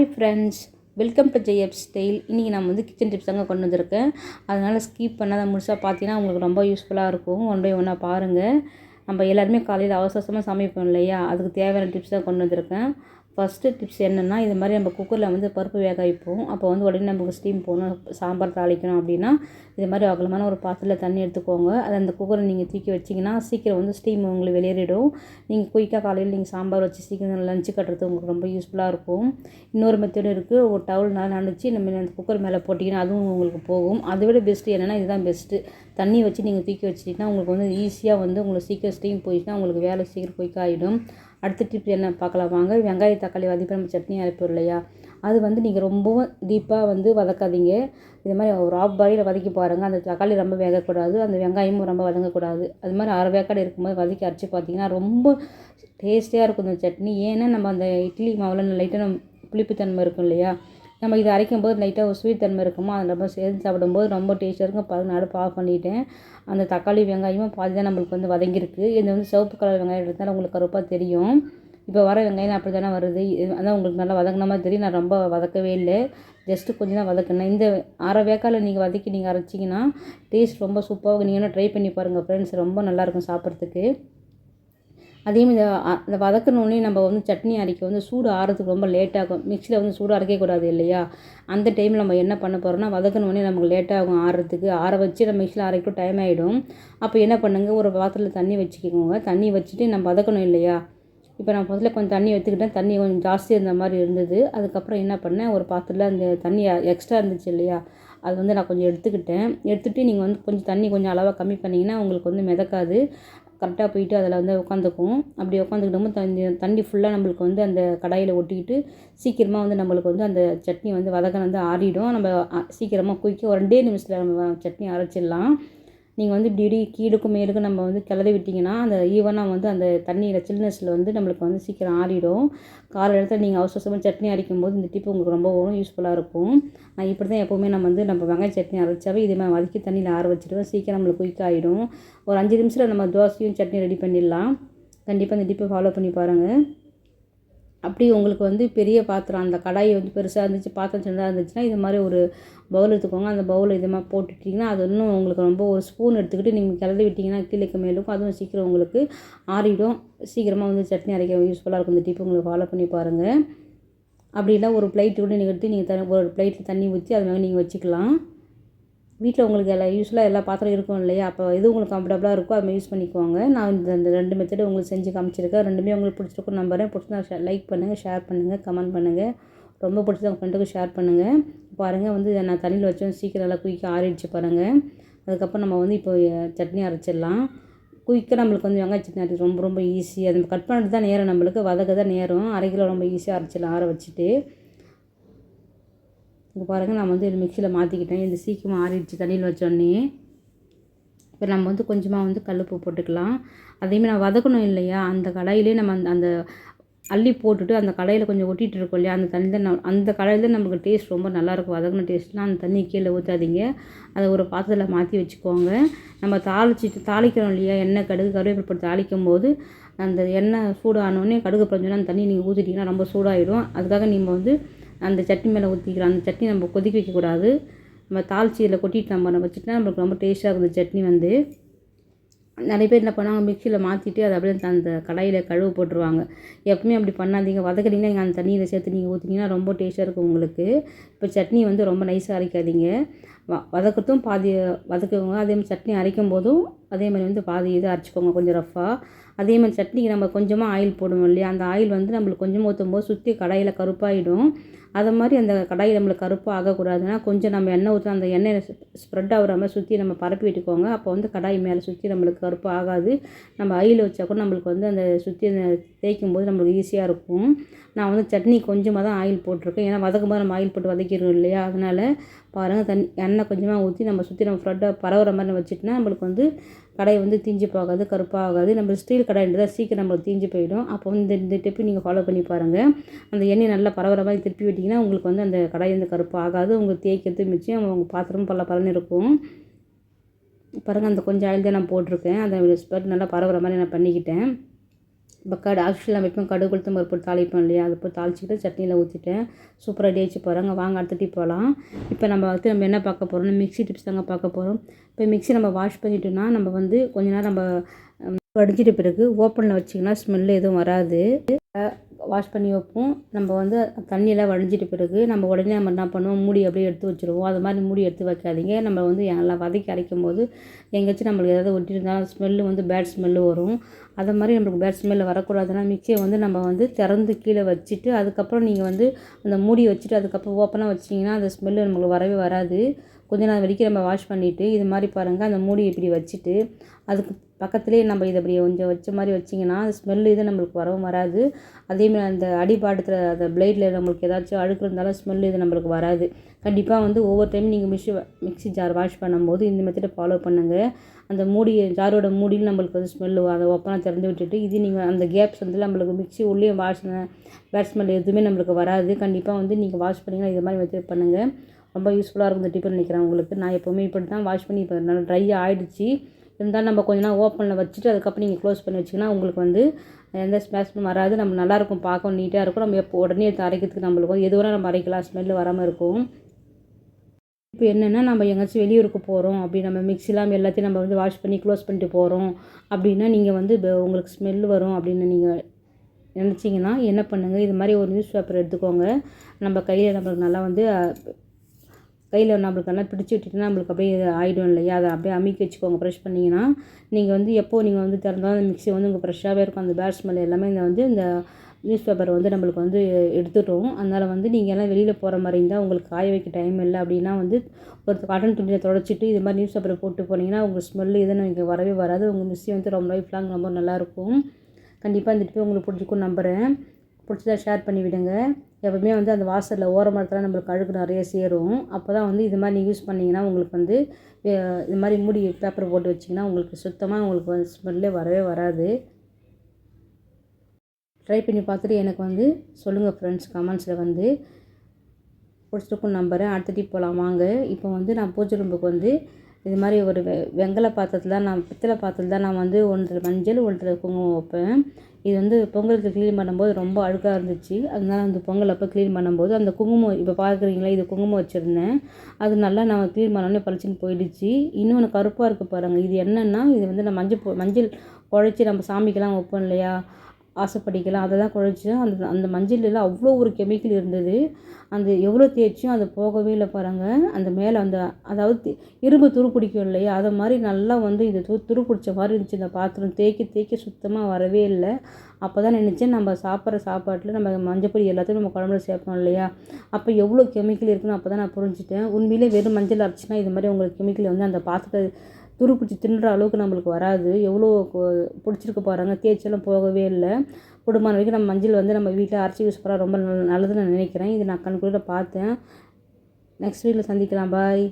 Hi friends welcome to ஜெயப் style இன்றைக்கி நான் வந்து கிச்சன் டிப்ஸ் தாங்க கொண்டு வந்திருக்கேன். அதனால் ஸ்கிப் பண்ணாத முழுசாக பார்த்தீங்கன்னா உங்களுக்கு ரொம்ப யூஸ்ஃபுல்லாக இருக்கும். ஒன் பை ஒன்னாக பாருங்கள் நம்ம எல்லாருமே காலையில் அவசரமாக சமைப்போம் இல்லையா? அதுக்கு தேவையான டிப்ஸ் தான் கொண்டு வந்திருக்கேன். ஃபஸ்ட்டு டிப்ஸ் என்னென்னா இது மாதிரி நம்ம குக்கரில் வந்து பருப்பு வேக வைப்போம். அப்போ வந்து உடனே நமக்கு ஸ்டீம் போகணும் சாம்பார் தாளிக்கணும் அப்படின்னா இது மாதிரி அகலமான ஒரு பாத்திரத்தில் தண்ணி எடுத்துக்கோங்க. அதை அந்த குக்கரை நீங்கள் தூக்கி வச்சிங்கன்னா சீக்கிரம் வந்து ஸ்டீம் உங்களுக்கு வெளியேறிடும். நீங்கள் குயிக்காக காலையில் நீங்கள் சாம்பார் வச்சு சீக்கிரம் லஞ்சு கட்டுறது உங்களுக்கு ரொம்ப யூஸ்ஃபுல்லாக இருக்கும். இன்னொரு மெத்தடும் இருக்குது ஒரு டவுல் நல்லா நினச்சி நம்ம அந்த குக்கர் மேலே போட்டிங்கன்னா அதுவும் உங்களுக்கு போகும். அதை விட பெஸ்ட்டு என்னென்னா இதுதான் பெஸ்ட்டு தண்ணி வச்சு நீங்கள் தூக்கி வச்சிட்டிங்கன்னா உங்களுக்கு வந்து ஈஸியாக வந்து உங்களுக்கு சீக்கிரம் ஸ்டீம் போயிடுச்சுன்னா உங்களுக்கு வேலை சீக்கிரம் குயிக்காக ஆகிடும் அடுத்த டிப் என்ன பார்க்கலாம்? வாங்க வெங்காய தக்காளி வதக்கி நம்ம சட்னி அரைப்போம் இல்லையா? அது வந்து நீங்கள் ரொம்பவும் டீப்பாக வந்து வதக்காதீங்க. இது மாதிரி ஒரு ஆஃப் பாயில் வதக்கி பாருங்கள் அந்த தக்காளி ரொம்ப வேகக்கூடாது. அந்த வெங்காயமும் ரொம்ப வதங்கக்கூடாது. அது மாதிரி அரை வேக்காடு இருக்கும்போது வதக்கி அரைச்சி பார்த்தீங்கன்னா ரொம்ப டேஸ்டியாக இருக்கும் இந்த சட்னி. ஏன்னா நம்ம அந்த இட்லி மாவில் லைட்டாக நம்ம புளிப்புத்தன்மை இருக்கும் இல்லையா? நம்ம இதை அரைக்கும் போது லைட்டாக ஒரு ஸ்வீட் தன்மை இருக்குமோ? அதை நம்ம சேர்ந்து சாப்பிடும்போது ரொம்ப டேஸ்ட்டாக இருக்கும். பாருங்க அடுப்பு ஆஃப் பண்ணிவிட்டேன் அந்த தக்காளி வெங்காயமும் பாதி தான் நம்மளுக்கு வந்து வதங்கியிருக்கு. இது வந்து சிவப்பு கலர் வெங்காயம் எடுத்தாலும் உங்களுக்கு கருப்பாக தெரியும். இப்போ வர வெங்காயம் அப்படி தானே வருது அதான் உங்களுக்கு நல்லா வதங்கின மாதிரி தெரியும். நான் ரொம்ப வதக்கவே இல்லை. ஜஸ்ட்டு கொஞ்சம் தான் வதக்கினேன். இந்த அரை வேக்கால் நீங்கள் வதக்கி நீங்கள் அரைச்சிங்கன்னா டேஸ்ட் ரொம்ப சூப்பராக நீங்கள் வேணால் ட்ரை பண்ணி பாருங்கள் ஃப்ரெண்ட்ஸ் ரொம்ப நல்லாயிருக்கும் சாப்பிட்றதுக்கு. அதையும் இந்த இந்த வதக்கணுன்னே நம்ம வந்து சட்னி அரைக்க வந்து சூடு ஆறதுக்கு ரொம்ப லேட்டாகும் மிக்சியில் வந்து சூடு அரைக்கக்கூடாது இல்லையா? அந்த டைமில் நம்ம என்ன பண்ண போகிறோம்னா வதக்கணுன்னே நமக்கு லேட்டாகும் ஆறுறதுக்கு ஆற வச்சு நம்ம மிக்சியில் அரைக்கும் டைம் ஆகிடும் அப்போ என்ன பண்ணுங்கள் ஒரு பாத்திரத்தில் தண்ணி வச்சுக்கோங்க. தண்ணி வச்சுட்டு நம்ம வதக்கணும் இல்லையா? இப்போ நான் முதல்ல கொஞ்சம் தண்ணி எடுத்துக்கிட்டேன் தண்ணி கொஞ்சம் ஜாஸ்தி இருந்த மாதிரி இருந்தது. அதுக்கப்புறம் என்ன பண்ணேன்? ஒரு பாத்திரத்தில் அந்த தண்ணி எக்ஸ்ட்ரா இருந்துச்சு இல்லையா? அது வந்து நான் கொஞ்சம் எடுத்துக்கிட்டேன். எடுத்துகிட்டு நீங்கள் வந்து கொஞ்சம் தண்ணி கொஞ்சம் அளவாக கம்மி பண்ணிங்கன்னா உங்களுக்கு வந்து மிதக்காது. கரெக்டாக போயிட்டு அதில் வந்து உட்காந்துக்கும் அப்படி உட்காந்துக்கிட்டோமோ தண்ணி தண்ணி ஃபுல்லாக நம்மளுக்கு வந்து அந்த கடாயில் ஒட்டிக்கிட்டு சீக்கிரமாக வந்து நம்மளுக்கு வந்து அந்த சட்னி வந்து வதக்கம் வந்து ஆறிடும். நம்ம சீக்கிரமாக குயிக்க ஒரு ரெண்டே நிமிஷத்தில் நம்ம சட்னி அரைச்சிடலாம். நீங்கள் வந்து இப்படி இப்படி கீழுக்கும் மேலுக்கும் நம்ம வந்து கிளறி விட்டிங்கன்னா அந்த ஈவனாக வந்து அந்த தண்ணியில் சில்னஸில் வந்து நம்மளுக்கு வந்து சீக்கிரம் ஆறிடும். காலை இடத்துல நீங்கள் அவசர அவசரமாக சட்னி அரைக்கும் போது இந்த டிப்பு உங்களுக்கு ரொம்ப யூஸ்ஃபுல்லாக இருக்கும். நான் இப்படி தான் எப்போவுமே நம்ம வந்து நம்ம வெங்காய சட்னி அரைச்சாவே இதே மாதிரி வதக்கி தண்ணியில் ஆற வச்சுடுவோம் சீக்கிரம் நம்மளுக்கு குயிக் ஆகிடும் ஒரு அஞ்சு நிமிஷத்தில் நம்ம தோசையும் சட்னி ரெடி பண்ணிடலாம். கண்டிப்பாக இந்த டிப்பை ஃபாலோ பண்ணி பாருங்கள் அப்படி உங்களுக்கு வந்து பெரிய பாத்திரம் அந்த கடாய் வந்து பெருசாக இருந்துச்சு பாத்திரம் சின்னதாக இருந்துச்சுன்னா இது மாதிரி ஒரு பவுல் எடுத்துக்கோங்க. அந்த பவுல் இது மாதிரி போட்டுட்டிங்கன்னா அது இன்னும் உங்களுக்கு ரொம்ப ஒரு ஸ்பூன் எடுத்துக்கிட்டு நீங்கள் கிளறி விட்டிங்கன்னா கீழே மேலுக்கும் அதுவும் சீக்கிரம் உங்களுக்கு ஆறிடும். சீக்கிரமாக வந்து சட்னி அரைக்க யூஸ்ஃபுல்லாக இருக்கும். இந்த டிப்பு உங்களுக்கு ஃபாலோ பண்ணி பாருங்கள் அப்படி இல்லை ஒரு பிளேட்டு கூட நீங்கள் எடுத்து நீங்கள் த ஒரு பிளேட்டில் தண்ணி ஊற்றி அது மாதிரி நீங்கள் வச்சுக்கலாம். வீட்டில் உங்களுக்கு எல்லா யூஸ்ஃபுல்லாக எல்லா பாத்திரம் இருக்கும் இல்லையா? அப்போ எது உங்களுக்கு கம்ஃபர்டபுளாக இருக்கோ அதை யூஸ் பண்ணிக்கோங்க. நான் இந்த ரெண்டு மெத்தடு உங்களுக்கு செஞ்சு காமிச்சிருக்கேன். ரெண்டுமே உங்களுக்கு பிடிச்சிருக்கும் நம்புறேன். பிடிச்சிருந்தா லைக் பண்ணுங்கள் ஷேர் பண்ணுங்கள் கமெண்ட் பண்ணுங்கள் ரொம்ப பிடிச்சது உங்கள் ஃப்ரெண்டுக்கு ஷேர் பண்ணுங்கள் பாருங்கள் வந்து நான் தண்ணியில் வச்சோம் சீக்கிரம் நல்லா குயிக்காக ஆறிடுச்சு பாருங்கள் அதுக்கப்புறம் நம்ம வந்து இப்போ சட்னி அரைச்சிடலாம். குயிக்காக நம்மளுக்கு வந்து வெங்காய சட்னி அரைச்சி ரொம்ப ரொம்ப ஈஸி அது கட் பண்ணுறது தான் நேரம் நம்மளுக்கு. வதக்க தான் நேரம். அரை கிலோ ரொம்ப ஈஸியாக அரைச்சிடலாம் ஆற வச்சுட்டு. இங்கே பாருங்கள் நான் வந்து இது மிக்சியில் மாற்றிக்கிட்டேன் இந்த சீக்கிரமாக ஆறிடுச்சு தண்ணியில் வச்சோடனே இப்போ நம்ம வந்து கொஞ்சமாக வந்து கல்லுப்பு போட்டுக்கலாம். அதேமாதிரி நான் வதக்கணும் இல்லையா? அந்த கடாயிலே நம்ம அந்த அந்த அள்ளி போட்டுட்டு அந்த கடையில் கொஞ்சம் ஒட்டிகிட்டு இருக்கோம் இல்லையா? அந்த தண்ணி தான் அந்த கடையில் தான் நமக்கு டேஸ்ட் ரொம்ப நல்லாயிருக்கும் வதங்கின டேஸ்ட்லாம் அந்த தண்ணி கீழே ஊற்றாதீங்க அதை ஒரு பாத்திரத்தில் மாற்றி வச்சுக்கோங்க. நம்ம தாளிச்சிட்டு தாளிக்கிறோம் இல்லையா? எண்ணெய் கடுகு கருவேப்பிலை போட்டு தாளிக்கும் போது அந்த எண்ணெய் சூடானோடனே கடுகு பிறஞ்சோன்னா அந்த தண்ணி நீங்கள் ஊற்றிட்டிங்கன்னா ரொம்ப சூடாகிடும் அதுக்காக நீங்கள் வந்து அந்த சட்னி மேலே ஊற்றிக்கலாம் அந்த சட்னி நம்ம கொதிக்க வைக்கக்கூடாது. நம்ம தாளிச்சி இதில் கொட்டிட்டு நம்ம வச்சுட்டா நம்மளுக்கு ரொம்ப டேஸ்ட்டாக இருக்கும் இந்த சட்னி வந்து. நிறைய பேர் என்ன பண்ணுவாங்க மிக்சியில் மாற்றிட்டு அதை அப்படியே அந்த கடாயில் கழுவு போட்டுருவாங்க. எப்பவுமே அப்படி பண்ணாதீங்க. வதக்குறீங்கன்னா நீங்கள் அந்த தண்ணியில் சேர்த்து நீங்கள் ஊற்றிங்கன்னா ரொம்ப டேஸ்ட்டாக இருக்கும் உங்களுக்கு. இப்போ சட்னி வந்து ரொம்ப நைஸாக அரைக்காதீங்க. வதக்கத்தும் பாதி வதக்குவோங்க அதே மாதிரி சட்னி அரைக்கும் போதும் அதே மாதிரி வந்து பாதி இது அரைச்சிக்கோங்க கொஞ்சம் ரஃப்பாக அதே மாதிரி சட்னிக்கு நம்ம கொஞ்சமாக ஆயில் போடுவோம் இல்லையா? அந்த ஆயில் வந்து நம்மளுக்கு கொஞ்சமாக ஊற்றும் போது சுற்றி கடாயில் கருப்பாகிடும் அதை மாதிரி அந்த கடாயில் நம்மளுக்கு கருப்பாக ஆகக்கூடாதுன்னா கொஞ்சம் நம்ம எண்ணெய் ஊற்றி அந்த எண்ணெய் ஸ்ப்ரெட் ஆகிற மாதிரி சுற்றி நம்ம பரப்பி விட்டுக்கோங்க. அப்போ வந்து கடாய் மேலே சுற்றி நம்மளுக்கு கருப்பு ஆகாது. நம்ம ஆயில் வச்சா கூட நம்மளுக்கு வந்து அந்த சுற்றி தேய்க்கும் போது நம்மளுக்கு ஈஸியாக இருக்கும். நான் வந்து சட்னி கொஞ்சமாக தான் ஆயில் போட்டிருக்கேன். ஏன்னா வதக்கும் போது நம்ம ஆயில் போட்டு வதக்கிடுவோம் இல்லையா? அதனால் பாருங்கள் தண்ணி எண்ணெய் கொஞ்சமாக ஊற்றி நம்ம சுற்றி நம்ம ஃப்ரெட்டாக பரவுற மாதிரி வச்சுட்டுனா நம்மளுக்கு வந்து கடை வந்து தீஞ்சு போகாது கருப்பாகாது. நம்ம ஸ்டீல் கடாய்ன்றது சீக்கிரம் நம்மளுக்கு தீஞ்சு போயிடும். அப்போ வந்து இந்த டிப்பு நீங்கள் ஃபாலோ பண்ணி பாருங்கள் அந்த எண்ணெய் நல்லா பரவுற மாதிரி திருப்பி விட்டிங்கன்னா உங்களுக்கு வந்து அந்த கடாய் வந்து கருப்பு ஆகாது உங்களுக்கு தேய்க்கிறது மிச்சம் உங்கள் பாத்திரமும் பல பலன் இருக்கும். பாருங்கள் அந்த கொஞ்சம் ஆயில் தான் நான் போட்டிருக்கேன். அந்த ஸ்பெட் நல்லா பரவுற மாதிரி நான் பண்ணிக்கிட்டேன். இப்போ கடு ஆக்சுவலி நம்ம எப்பவும் கடுகு கொளுத்தம் பருப்பு போட்டு தாளிப்போம் இல்லையா? அது போய் தாளிச்சிக்கிட்டு சட்னியில் ஊற்றிட்டேன் சூப்பராக டேச்சு போகிறாங்க வாங்க அடுத்த டிப் போகலாம் இப்போ நம்ம வந்து நம்ம என்ன பார்க்க போகிறோம்னா மிக்ஸி டிப்ஸ் தாங்க பார்க்க போகிறோம் இப்போ மிக்ஸி நம்ம வாஷ் பண்ணிட்டோம்னா நம்ம வந்து கொஞ்ச நேரம் நம்ம ம், வடிஞ்சிட்ட பிறகு ஓப்பனில் வச்சிங்கன்னா ஸ்மெல் எதுவும் வராது. வாஷ் பண்ணி வைப்போம். நம்ம வந்து தண்ணியெல்லாம் வடிஞ்சிட்டு பிறகு நம்ம உடனே நம்ம என்ன பண்ணுவோம்? மூடி அப்படியே எடுத்து வச்சுருவோம். அது மாதிரி மூடி எடுத்து வைக்காதீங்க. நம்ம வந்து நல்லா வதக்கி அரைக்கும் போது எங்கேயாச்சும் நம்மளுக்கு ஏதாவது ஒட்டியிருந்தாலும் ஸ்மெல்லு வந்து பேட் ஸ்மெல்லு வரும். அதை மாதிரி நம்மளுக்கு பேட் ஸ்மெல்லு வரக்கூடாதுன்னா மிக்சியை வந்து நம்ம வந்து திறந்து கீழே வச்சுட்டு அதுக்கப்புறம் நீங்கள் வந்து அந்த மூடி வச்சுட்டு அதுக்கப்புறம் ஓப்பனாக வச்சிங்கன்னா அந்த ஸ்மெல்லு நம்மளுக்கு வரவே வராது. கொஞ்ச நாள் வரைக்கும் நம்ம வாஷ் பண்ணிவிட்டு இது மாதிரி பாருங்கள் அந்த மூடி இப்படி வச்சுட்டு அதுக்கு பக்கத்துலேயே நம்ம இதை அப்படி கொஞ்சம் வச்ச மாதிரி வச்சிங்கன்னா அந்த ஸ்மெல்லு இது நம்மளுக்கு வரவும் வராது. அதேமாதிரி அந்த அடிபாட்டத்தில் அந்த பிளேடில் நம்மளுக்கு ஏதாச்சும் அழுக்கு இருந்தாலும் ஸ்மெல்லு இது நம்மளுக்கு வராது. கண்டிப்பாக வந்து ஒவ்வொரு டைம் நீங்கள் மிஷி மிக்ஸி ஜார் வாஷ் பண்ணும்போது இந்த மெத்தடை ஃபாலோ பண்ணுங்கள் அந்த மூடி ஜாரோட மூடியில் நம்மளுக்கு வந்து ஸ்மெல்லு அதை ஓப்பனாக திறந்து விட்டுட்டு இது நீங்கள் அந்த கேப்ஸ் வந்து நம்மளுக்கு மிக்ஸி உள்ளே வாஷ் பேட் ஸ்மெல் எதுவுமே நம்மளுக்கு வராது. கண்டிப்பாக வந்து நீங்கள் வாஷ் பண்ணிங்கன்னா இது மாதிரி மெத்தட் பண்ணுங்கள் ரொம்ப யூஸ்ஃபுல்லாக இருக்கும் இந்த டிப்பு நினைக்கிறேன் உங்களுக்கு. நான் எப்போவுமே இப்படி தான் வாஷ் பண்ணி இப்போ நல்லா ட்ரை ஆகிடுச்சி இருந்தாலும் நம்ம கொஞ்ச நேரம் ஓப்பனில் வச்சுட்டு அதுக்கப்புறம் நீங்கள் க்ளோஸ் பண்ணி வச்சிங்கன்னா உங்களுக்கு வந்து எந்த ஸ்மெல்லும் வராது. நம்ம நல்லாயிருக்கும் பார்க்கவும் நீட்டாக இருக்கும். நம்ம எப்போ உடனே எடுத்து அரைக்கிறதுக்கு நம்மளுக்கு வந்து எது வேணால் நம்ம அரைக்கலாம். ஸ்மெல்லு வராமல் இருக்கும். இப்போ என்னென்னா நம்ம எங்கேயாச்சும் வெளியூருக்கு போகிறோம் அப்படி நம்ம மிக்சிலாம் எல்லாத்தையும் நம்ம வந்து வாஷ் பண்ணி க்ளோஸ் பண்ணிட்டு போகிறோம் அப்படின்னா நீங்கள் வந்து இப்போ உங்களுக்கு ஸ்மெல் வரும் அப்படின்னு நீங்கள் நினச்சிங்கன்னா என்ன பண்ணுங்கள் இது மாதிரி ஒரு நியூஸ் பேப்பர் எடுத்துக்கோங்க. நம்ம கையில் நம்மளுக்கு நல்லா வந்து கையில் நம்மளுக்கு நல்லா பிடிச்சி விட்டுட்டுனா நம்மளுக்கு அப்படியே ஆகிடும் இல்லையா? அதை அப்படியே அமுக்கி வச்சுக்கோங்க. ப்ரெஷ் பண்ணிங்கன்னா நீங்கள் வந்து எப்போது நீங்கள் வந்து திறந்தாலும் அந்த மிக்ஸி வந்து உங்கள் ஃப்ரெஷ்ஷாகவே இருக்கும். அந்த பேட் ஸ்மெல் எல்லாமே இந்த வந்து இந்த நியூஸ் பேப்பர் வந்து நம்மளுக்கு வந்து எடுத்துட்டோம் அதனால் வந்து நீங்கள் எல்லாம் வெளியில் போகிற மாதிரி இருந்தால் உங்களுக்கு காய வைக்க டைம் இல்லை அப்படின்னா வந்து ஒரு காட்டன் துணியை தொடச்சிட்டு இது மாதிரி நியூஸ் பேப்பரை போட்டு போனீங்கன்னா உங்கள் ஸ்மெல்லு எதுவும் நீங்கள் வரவே வராது. உங்கள் மிக்ஸி வந்து ரொம்ப லைஃப் லாங் ரொம்ப நல்லாயிருக்கும் கண்டிப்பாக இந்த டிப்பு உங்களுக்கு பிடிச்சிக்கும் நம்புகிறேன் பிடிச்சதா ஷேர் பண்ணி விடுங்க. எப்பவுமே வந்து அந்த வாசலில் ஓரமரத்தில் நம்மளுக்கு அழுக்கு நிறைய சேரும். அப்போ தான் வந்து இது மாதிரி நீங்கள் யூஸ் பண்ணிங்கன்னா உங்களுக்கு வந்து இது மாதிரி மூடி பேப்பர் போட்டு வச்சிங்கன்னா உங்களுக்கு சுத்தமாக உங்களுக்கு வந்து ஸ்மெல்லே வரவே வராது. ட்ரை பண்ணி பார்த்துட்டு எனக்கு வந்து சொல்லுங்கள் ஃப்ரெண்ட்ஸ் கமெண்ட்ஸில் வந்து. பிடிச்சிருக்கும் நம்பரு அடுத்த டிப் போகலாம் வாங்க. இப்போ வந்து நான் பூஜை ரூம்புக்கு வந்து இது மாதிரி ஒரு வெ வெங்கல பாத்திரத்தில் நான் பித்தளை பாத்திரத்தில் தான் நான் வந்து ஒன்றரை மஞ்சள் ஒன்றரை குங்குமம் வைப்பேன். இது வந்து பொங்கலுக்கு க்ளீன் பண்ணும்போது ரொம்ப அழுக்காக இருந்துச்சு. அதனால அந்த பொங்கல் அப்போ க்ளீன் பண்ணும்போது அந்த குங்குமம் இப்போ பார்க்குறீங்களா இது குங்குமம் வச்சுருந்தேன். அது நல்லா நான் க்ளீன் பண்ணோடனே பளிச்சுன்னு போயிடுச்சு. இன்னொன்று கருப்பாக இருக்க பாருங்கள் இது என்னென்னா இது வந்து நான் மஞ்சள் மஞ்சள் குழச்சி நம்ம சாமிக்கெல்லாம் வைப்போம் இல்லையா? ஆசைப்படிக்கலாம். அதை தான் குழச்சேன் அந்த அந்த மஞ்சளில் அவ்வளோ ஒரு கெமிக்கல் இருந்தது. அந்த எவ்வளோ தேய்ச்சும் அது போகவே இல்லை பாருங்கள் அந்த மேலே அந்த அதாவது இரும்பு துரு பிடிக்கும் இல்லையா? அதை மாதிரி நல்லா வந்து இது து துரு பிடிச்ச மாதிரி இருந்துச்சு. இந்த பாத்திரம் தேய்க்க தேய்க்க சுத்தமாக வரவே இல்லை. அப்போ தான் நினச்சேன் நம்ம சாப்பிட்ற சாப்பாட்டில் நம்ம மஞ்சப்பொடி எல்லாத்தையும் நம்ம குழம்புல சேர்ப்போம் இல்லையா? அப்போ எவ்வளோ கெமிக்கல் இருக்குன்னு அப்போ தான் நான் புரிஞ்சுட்டேன். உண்மையிலே வெறும் மஞ்சள் அரைச்சினா இது மாதிரி உங்களுக்கு கெமிக்கல் வந்து அந்த பாத்திரத்தை துரு பிடிச்சி தின்ற அளவுக்கு நம்மளுக்கு வராது. எவ்வளோ பிடிச்சிருக்க போகிறாங்க பாருங்க போகவே இல்லை. குடும்பம் வரைக்கும் நம்ம மஞ்சள் வந்து நம்ம வீட்டில் அரைச்சி யூஸ் பண்ணால் ரொம்ப நல்ல- நல்லதுன்னு நான் நினைக்கிறேன். இது நான் கண்குள்ள பார்த்தேன். நெக்ஸ்ட் வீட்டில் சந்திக்கலாம். பாய்